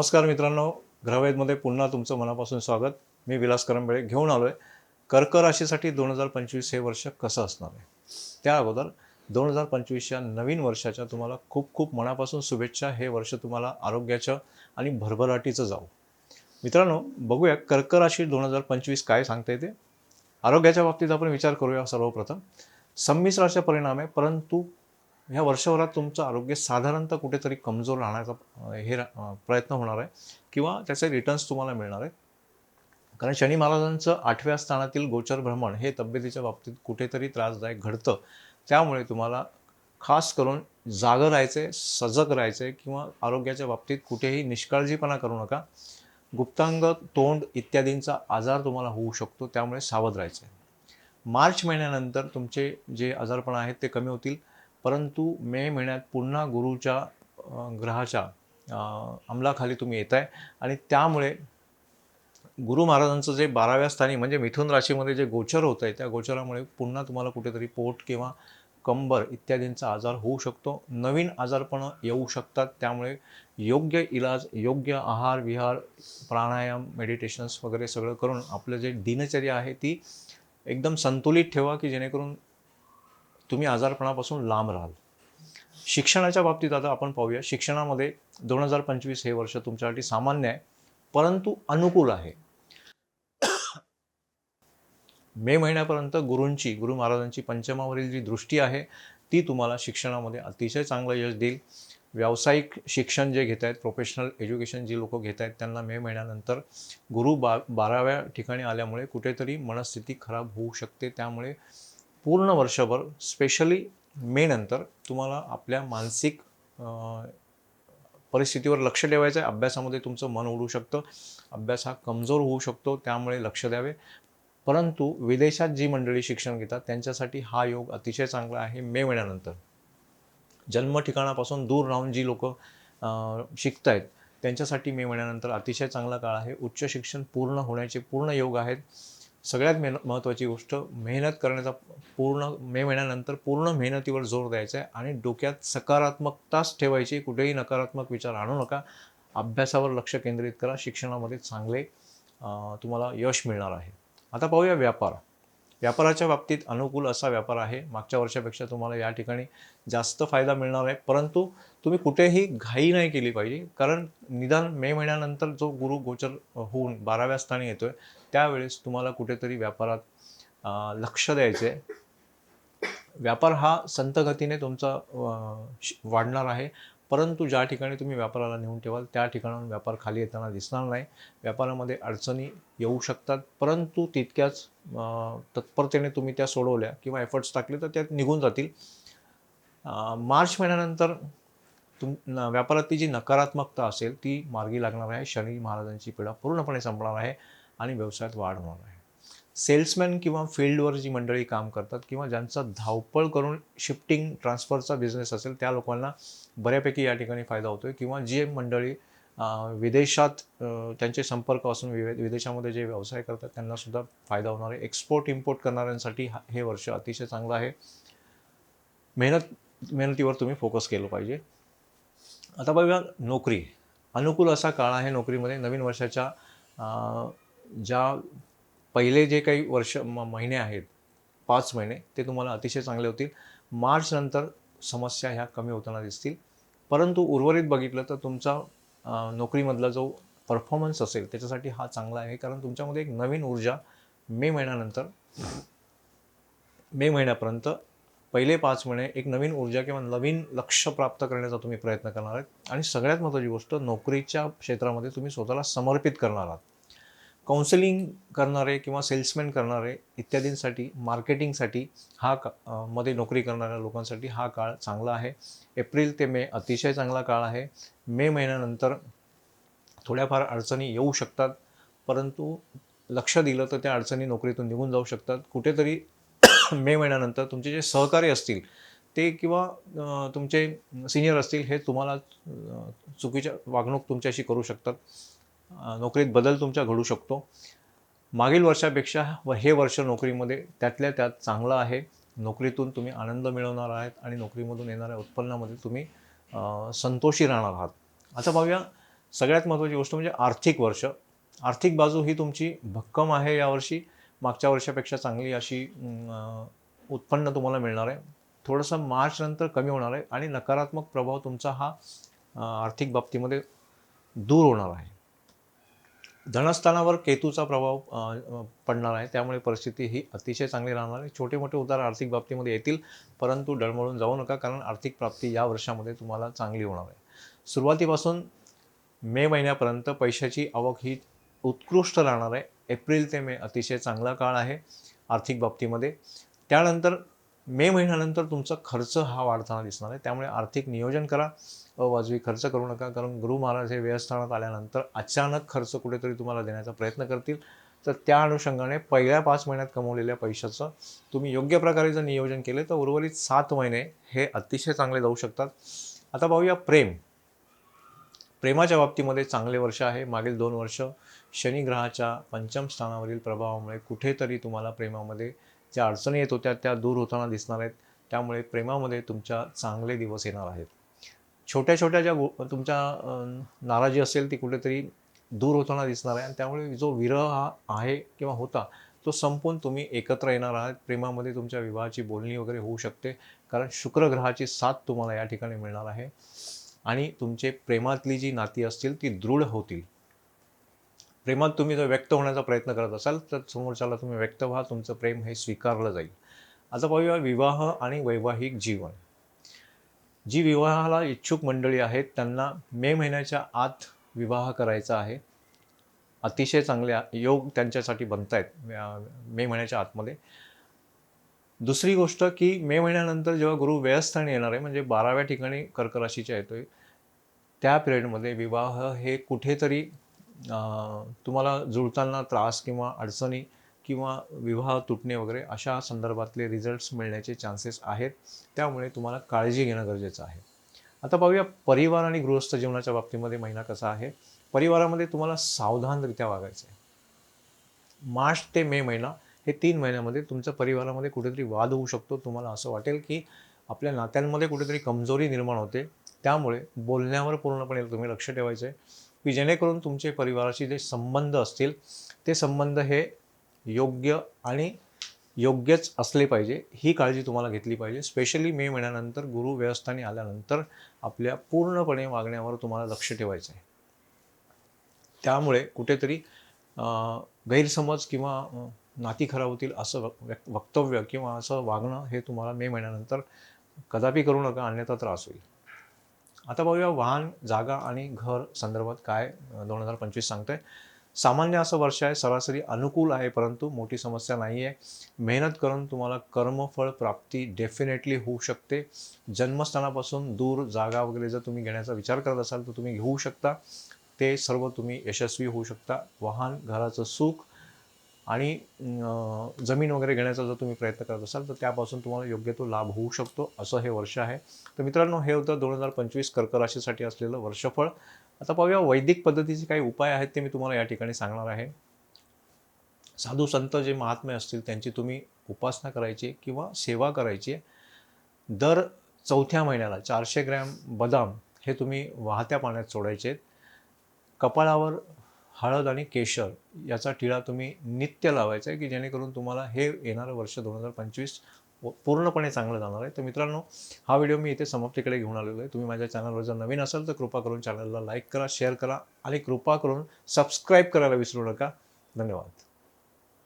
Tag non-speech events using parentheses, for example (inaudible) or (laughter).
नमस्कार मित्रांनो ग्रहवेदमध्ये पुन्हा तुमचं मनापासून स्वागत. मी विलास करंबेळे घेऊन आलो आहे कर्क राशीसाठी दोन हजार पंचवीस हे वर्ष कसं असणार आहे? त्या अगोदर दोन हजार पंचवीसच्या नवीन वर्षाच्या तुम्हाला खूप खूप मनापासून शुभेच्छा. हे वर्ष तुम्हाला आरोग्याचं आणि भरभराटीचं जाऊ मित्रांनो बघूया कर्क राशी दोन हजार पंचवीस काय सांगता येते आरोग्याच्या बाबतीत आपण विचार करूया सर्वप्रथम. संमिश्राचा परिणाम आहे परंतु ह्या वर्षभरात तुमचं आरोग्य साधारणतः कुठेतरी कमजोर राहण्याचा हे रा- प्रयत्न होणार आहे किंवा त्याचे रिटर्न्स तुम्हाला मिळणार आहेत. कारण शनी महाराजांचं आठव्या स्थानातील गोचर भ्रमण हे तब्येतीच्या बाबतीत कुठेतरी त्रासदायक घडतं. त्यामुळे तुम्हाला खास करून जागं राहायचं सजग राहायचं आहे किंवा आरोग्याच्या बाबतीत कुठेही निष्काळजीपणा करू नका. गुप्तांग तोंड इत्यादींचा आजार तुम्हाला होऊ शकतो त्यामुळे सावध राहायचं. आहे मार्च महिन्यानंतर तुमचे जे आजारपण आहेत ते कमी होतील. परंतु मे महिन्यात पुन्हा गुरुच्या ग्रहाच्या अंमलाखाली तुम्ही येत आहे आणि त्यामुळे गुरु महाराजांचं जे बाराव्या स्थानी म्हणजे मिथुन राशीमध्ये जे गोचर होतं आहे त्या गोचरामुळे पुन्हा तुम्हाला कुठेतरी पोट किंवा कंबर इत्यादींचा आजार होऊ शकतो. नवीन आजारपण येऊ शकतात. त्यामुळे योग्य इलाज योग्य आहार विहार प्राणायाम मेडिटेशन्स वगैरे सगळं करून आपलं जे दिनचर्या आहे ती एकदम संतुलित ठेवा की जेणेकरून तुम्ही आजारपणापासून लांब राहाल. शिक्षणाच्या बाबतीत आता आपण पाहूया. शिक्षणामध्ये दोन हजार पंचवीस हे वर्ष तुमच्यासाठी सामान्य आहे परंतु अनुकूल आहे. मे महिन्यापर्यंत गुरूंची गुरु महाराजांची पंचमावरील जी दृष्टी आहे ती तुम्हाला शिक्षणामध्ये अतिशय चांगलं यश देईल. व्यावसायिक शिक्षण जे घेत आहेत प्रोफेशनल एज्युकेशन जी लोक घेत आहेत त्यांना मे महिन्यानंतर गुरु बा बाराव्या ठिकाणी आल्यामुळे कुठेतरी मनस्थिती खराब होऊ शकते. त्यामुळे पूर्ण वर्षभर स्पेशली मे नंतर तुम्हाला आपल्या मानसिक परिस्थितीवर लक्ष ठेवायचं आहे अभ्यासामध्ये तुमचं मन उडू शकतं. अभ्यास हा कमजोर होऊ शकतो त्यामुळे लक्ष द्यावे. परंतु विदेशात जी मंडळी शिक्षण घेतात त्यांच्यासाठी हा योग अतिशय चांगला आहे मे महिन्यानंतर. जन्म ठिकाणापासून दूर राहून जी लोक शिकत आहेत त्यांच्यासाठी मे महिन्यानंतर अतिशय चांगला काळ आहे. उच्च शिक्षण पूर्ण होण्याचे पूर्ण योग आहेत. सगळ्यात मेहन महत्त्वाची गोष्ट मेहनत करण्याचा पूर्ण मे महिन्यानंतर पूर्ण मेहनतीवर जोर द्यायचा आहे आणि डोक्यात सकारात्मकताच ठेवायची कुठेही नकारात्मक विचार आणू नका. अभ्यासावर लक्ष केंद्रित करा शिक्षणामध्ये चांगले तुम्हाला यश मिळणार आहे. आता पाहूया व्यापार. व्यापाराच्या बाबतीत अनुकूल असा व्यापार आहे. मागच्या वर्षापेक्षा तुम्हाला या ठिकाणी जास्त फायदा मिळणार आहे. परंतु तुम्ही कुठेही घाई नाही केली पाहिजे. कारण निदान मे महिन्यानंतर जो गुरु गोचर होऊन बाराव्या स्थानी येतो आहे त्यावेळेस तुम्हाला कुठेतरी व्यापारात लक्ष द्यायचे आहे व्यापार हा संतगतीने तुमचा श- वाढणार आहे. परंतु ज्या ठिकाणी तुम्ही व्यापाराला नेऊन ठेवाल त्या ठिकाणाहून व्यापार खाली येताना दिसणार नाही. व्यापारामध्ये अडचणी येऊ शकतात. परंतु तितक्याच तत्परतेने तुम्ही त्या सोडवल्या किंवा एफर्ट्स टाकले तर त्यात निघून जातील. मार्च महिन्यानंतर तुम न- व्यापारातली जी नकारात्मकता असेल ती मार्गी लागणार आहे. शनी महाराजांची पिढा पूर्णपणे संपणार आहे. आणि व्यवसायात वाढ होणार आहे. सेल्समॅन किंवा फील्डवर जी मंडळी काम करतात किंवा ज्यांचा धावपळ करून शिफ्टिंग ट्रान्सफरचा बिझनेस असेल त्या लोकांना बऱ्यापैकी या ठिकाणी फायदा होतो आहे किंवा जे मंडळी विदेशात त्यांचे संपर्क असून विवे विदेशामध्ये जे व्यवसाय करतात त्यांनासुद्धा फायदा होणार आहे. एक्सपोर्ट इम्पोर्ट करणाऱ्यांसाठी हे वर्ष अतिशय चांगलं आहे. मेहनत मेहनतीवर तुम्ही फोकस केलं पाहिजे. आता बघा नोकरी. अनुकूल असा काळ आहे नोकरीमध्ये. नवीन वर्षाच्या ज्या पहिले जे काही वर्ष म महिने आहेत पाच महिने ते तुम्हाला अतिशय चांगले होतील. मार्च नंतर समस्या ह्या कमी होताना दिसतील. परंतु उर्वरित बघितलं तर तुमचा नोकरीमधला जो परफॉर्मन्स असेल त्याच्यासाठी हा चांगला आहे. कारण तुमच्यामध्ये एक नवीन ऊर्जा मे महिन्यानंतर मे महिन्यापर्यंत पहिले पाच महिने एक नवीन ऊर्जा किंवा नवीन लक्ष प्राप्त करण्याचा तुम्ही प्रयत्न करणार आहात. आणि सगळ्यात महत्त्वाची गोष्ट नोकरीच्या क्षेत्रामध्ये तुम्ही स्वतःला समर्पित करणार आहात. काउन्सिलिंग करणारे किंवा सेल्समॅन करणारे इत्यादींसाठी मार्केटिंगसाठी हा का मध्ये नोकरी करणाऱ्या लोकांसाठी हा काळ चांगला आहे. एप्रिल ते मे अतिशय चांगला काळ आहे. मे महिन्यानंतर थोड्याफार अडचणी येऊ शकतात. परंतु लक्ष दिलं तर त्या अडचणी नोकरीतून निघून जाऊ शकतात. कुठेतरी (coughs) मे महिन्यानंतर तुमचे जे सहकारी असतील ते किंवा तुमचे सिनियर असतील हे तुम्हाला चुकीच्या वागणूक तुमच्याशी करू शकतात. नोकरीत बदल तुमच्या घडू शकतो. मागील वर्षापेक्षा व हे वर्ष नोकरीमध्ये त्यातल्या त्यात चांगलं आहे. नोकरीतून तुम्ही आनंद मिळवणार आहात आणि नोकरीमधून येणाऱ्या उत्पन्नामध्ये तुम्ही संतोषी राहणार आहात. आता पाहूया सगळ्यात महत्त्वाची गोष्ट म्हणजे आर्थिक वर्ष. आर्थिक बाजू ही तुमची भक्कम आहे यावर्षी मागच्या वर्षापेक्षा चांगली अशी उत्पन्न तुम्हाला मिळणार आहे. थोडंसं मार्चनंतर कमी होणार आहे आणि नकारात्मक प्रभाव तुमचा हा आर्थिक बाबतीमध्ये दूर होणार आहे. धनस्थानावर केतूचा प्रभाव पडणार आहे. त्यामुळे परिस्थिती ही अतिशय चांगली राहणार आहे. छोटे मोठे उतार आर्थिक बाबतीमध्ये येतील परंतु डळमळून जाऊ नका कारण आर्थिक प्राप्ती या वर्षामध्ये तुम्हाला चांगली होणार आहे. सुरुवातीपासून मे महिन्यापर्यंत पैशाची आवक ही उत्कृष्ट राहणार आहे. एप्रिल ते मे अतिशय चांगला काळ आहे आर्थिक बाबतीमध्ये. त्यानंतर मे महिन्यानंतर तुमचा खर्च हा वाढताना दिसणार आहे. त्यामुळे आर्थिक नियोजन करा. अवाजवी खर्च करू नका. कारण गुरु महाराज हे व्यवस्थानात आल्यानंतर अचानक खर्च कुठेतरी तुम्हाला देण्याचा प्रयत्न करतील. तर त्या अनुषंगाने पहिल्या पाच महिन्यात कमवलेल्या पैशाचं तुम्ही योग्य प्रकारे जर नियोजन केले तर उर्वरित सात महिने हे अतिशय चांगले जाऊ शकतात. आता पाहूया प्रेम. प्रेमाच्या बाबतीमध्ये चांगले वर्ष आहे. मागील दोन वर्ष शनिग्रहाच्या पंचम स्थानावरील प्रभावामुळे कुठेतरी तुम्हाला प्रेमामध्ये ज्या अडचणी येत होत्या त्या दूर होताना दिसणार आहेत. त्यामुळे प्रेमामध्ये तुमच्या चांगले दिवस येणार आहेत. छोट्या छोट्या ज्या तुमच्या नाराजी असेल ती कुठेतरी दूर होताना दिसणार आहे. आणि त्यामुळे जो विरह हा आहे किंवा होता तो संपून तुम्ही एकत्र येणार आहात. प्रेमामध्ये तुमच्या विवाहाची बोलणी वगैरे होऊ शकते. कारण शुक्रग्रहाची साथ तुम्हाला या ठिकाणी मिळणार आहे. आणि तुमचे प्रेमातली जी नाती असतील ती दृढ होतील. प्रेमात तुम्ही जर व्यक्त होण्याचा प्रयत्न करत असाल तर समोरच्याला तुम्ही व्यक्त व्हा. तुमचं प्रेम हे स्वीकारलं जाईल. आता पाहूया विवाह आणि वैवाहिक जीवन. जी विवाहाला इच्छुक मंडळी आहेत त्यांना मे महिन्याच्या आत विवाह करायचा आहे. अतिशय चांगल्या योग त्यांच्यासाठी बनत आहेत मे महिन्याच्या आतमध्ये. दुसरी गोष्ट की मे महिन्यानंतर जेव्हा गुरु व्ययस्थानी येणार आहे म्हणजे बाराव्या ठिकाणी कर्कराशीच्या येतो येतोय त्या पिरियडमध्ये विवाह हे कुठेतरी तुम्हाला जुळताना त्रास किंवा अडचणी किंवा विवाह तुटणे वगैरे अशा संदर्भातले रिझल्ट्स मिळण्याचे चान्सेस आहेत. त्यामुळे तुम्हाला काळजी घेणं गरजेचं आहे. आता पाहूया परिवार आणि गृहस्थ जीवनाच्या बाबतीमध्ये महिना कसा आहे. परिवारामध्ये तुम्हाला सावधानरित्या वागायचं आहे. मार्च ते मे महिना हे तीन महिन्यामध्ये तुमच्या परिवारामध्ये कुठेतरी वाद होऊ शकतो. तुम्हाला असं वाटेल की आपल्या नात्यांमध्ये कुठेतरी कमजोरी निर्माण होते. त्यामुळे बोलण्यावर पूर्णपणे तुम्ही लक्ष ठेवायचं आहे. की जेणेकरून तुमचे परिवाराशी जे संबंध असतील ते संबंध हे योग्य आणि योग्यच असले पाहिजे ही काळजी तुम्हाला घेतली पाहिजे. स्पेशली मे महिन्यानंतर गुरु व्यवस्थाने आल्यानंतर आपल्या पूर्णपणे वागण्यावर तुम्हाला लक्ष ठेवायचं आहे त्यामुळे कुठेतरी गैरसमज किंवा नाती खराब होतील असं वक- वक्तव्य किंवा असं वागणं हे तुम्हाला मे महिन्यानंतर कदापि करू नका अन्यथा त्रास होईल. आता बघूया वाहन जागा आणि घर संदर्भात काय दोन हजार पंचवीस सांगतंय. सामान्य असं वर्ष आहे सरासरी अनुकूल आहे परंतु मोठी समस्या नाही आहे मेहनत करून तुम्हाला कर्मफळ प्राप्ती डेफिनेटली होऊ शकते. जन्मस्थानापासून दूर जागा वगैरे जर तुम्ही घेण्याचा विचार करत असाल तर तुम्ही घेऊ शकता. ते सर्व तुम्ही यशस्वी होऊ शकता. वाहन घराचं सुख आणि जमीन वगैरे घेण्याचा जर तुम्ही प्रयत्न करत असाल तर त्यापासून तुम्हाला योग्य तो लाभ होऊ शकतो. असं हे वर्ष आहे. तर मित्रांनो हे होतं दोन हजार पंचवीस कर्कराशीसाठी असलेलं वर्षफळ. आता पाहूया वैदिक पद्धतीचे काही उपाय आहेत ते मी तुम्हाला या ठिकाणी सांगणार आहे. साधू संत जे महात्मे असतील त्यांची तुम्ही उपासना करायची किंवा सेवा करायची. दर चौथ्या महिन्याला चारशे ग्रॅम बदाम हे तुम्ही वाहत्या पाण्यात सोडायचे कपाळावर हळद आणि केशर याचा टिळा तुम्ही नित्य लावायचा आहे की जेणेकरून तुम्हाला हे येणारं वर्ष दोन हजार पंचवीस पूर्णपणे चांगलं जाणार आहे. तर मित्रांनो हा व्हिडिओ मी इथे समाप्तीकडे घेऊन आलेलो आहे. तुम्ही माझ्या चॅनलवर जर नवीन असाल तर कृपा करून चॅनलला लाईक करा शेअर करा आणि कृपा करून सबस्क्राईब करायला विसरू नका. धन्यवाद.